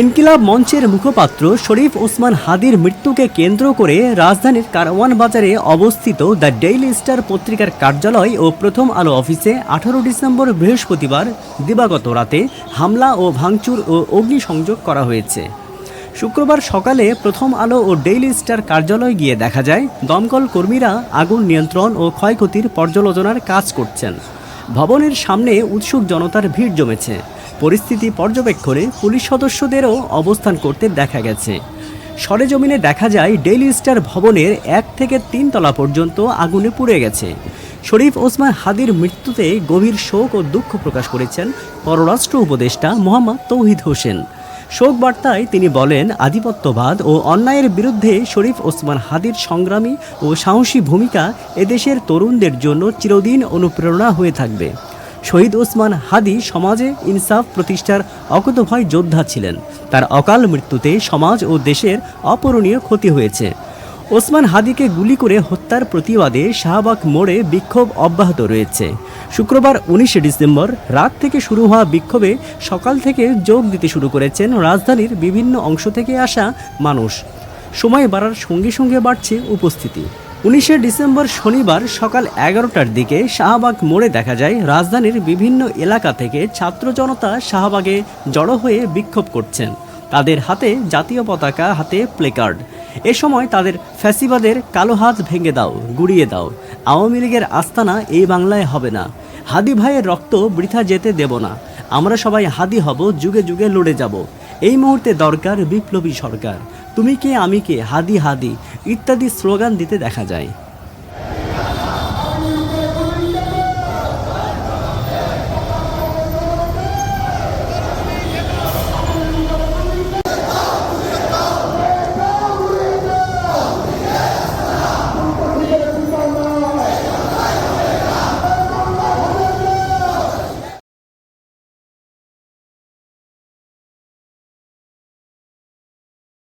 ইনকিলাব মঞ্চের মুখপাত্র শরীফ ওসমান হাদির মৃত্যুকে কেন্দ্র করে রাজধানীর কারওয়ান বাজারে অবস্থিত দ্য ডেইলি স্টার পত্রিকার কার্যালয় ও প্রথম আলো অফিসে আঠারো ডিসেম্বর বৃহস্পতিবার দিবাগত রাতে হামলা ও ভাঙচুর ও অগ্নিসংযোগ করা হয়েছে। শুক্রবার সকালে প্রথম আলো ও ডেইলি স্টার কার্যালয় গিয়ে দেখা যায়, দমকল কর্মীরা আগুন নিয়ন্ত্রণ ও ক্ষয়ক্ষতির পর্যালোচনার কাজ করছেন। ভবনের সামনে উৎসুক জনতার ভিড় জমেছে। পরিস্থিতি পর্যবেক্ষণে পুলিশ সদস্যদেরও অবস্থান করতে দেখা গেছে। সরেজমিনে দেখা যায়, ডেইলি স্টার ভবনের এক থেকে তিন তলা পর্যন্ত আগুনে পুড়ে গেছে। শরীফ ওসমান হাদির মৃত্যুতে গভীর শোক ও দুঃখ প্রকাশ করেছেন পররাষ্ট্র উপদেষ্টা মোহাম্মদ তৌহিদ হোসেন। শোক বার্তায় তিনি বলেন, আধিপত্যবাদ ও অন্যায়ের বিরুদ্ধে শরীফ ওসমান হাদির সংগ্রামী ও সাহসী ভূমিকা এদেশের তরুণদের জন্য চিরদিন অনুপ্রেরণা হয়ে থাকবে। শহীদ ওসমান হাদি সমাজে ইনসাফ প্রতিষ্ঠার অকুতভয় যোদ্ধা ছিলেন। তার অকাল মৃত্যুতে সমাজ ও দেশের অপূরণীয় ক্ষতি হয়েছে। ওসমান হাদিকে গুলি করে হত্যার প্রতিবাদে শাহবাগ মোড়ে বিক্ষোভ অব্যাহত রয়েছে। শুক্রবার উনিশে ডিসেম্বর রাত থেকে শুরু হওয়া বিক্ষোভে সকাল থেকে যোগ দিতে শুরু করেছেন রাজধানীর বিভিন্ন অংশ থেকে আসা মানুষ। সময় বাড়ার সঙ্গে সঙ্গে বাড়ছে উপস্থিতি। উনিশে ডিসেম্বর শনিবার সকাল এগারোটার দিকে শাহবাগ মোড়ে দেখা যায় রাজধানীর বিভিন্ন এলাকা থেকে ছাত্র জনতা শাহবাগে জড়ো হয়ে বিক্ষোভ করছেন। তাদের হাতে জাতীয় পতাকা, হাতে প্লেকার্ড। এ সময় তাদের ফ্যাসিবাদের কালো হাত ভেঙে দাও, গুড়িয়ে দাও। আওয়ামী লীগের আস্তানা এই বাংলায় হবে না। হাদি ভাইয়ের রক্ত বৃথা যেতে দেব না। আমরা সবাই হাদি হব, যুগে যুগে লড়ে যাব। এই মুহূর্তে দরকার বিপ্লবী সরকার। তুমি কে, আমি কে, হাদি হাদি, ইত্যাদি স্লোগান দিতে দেখা যায়।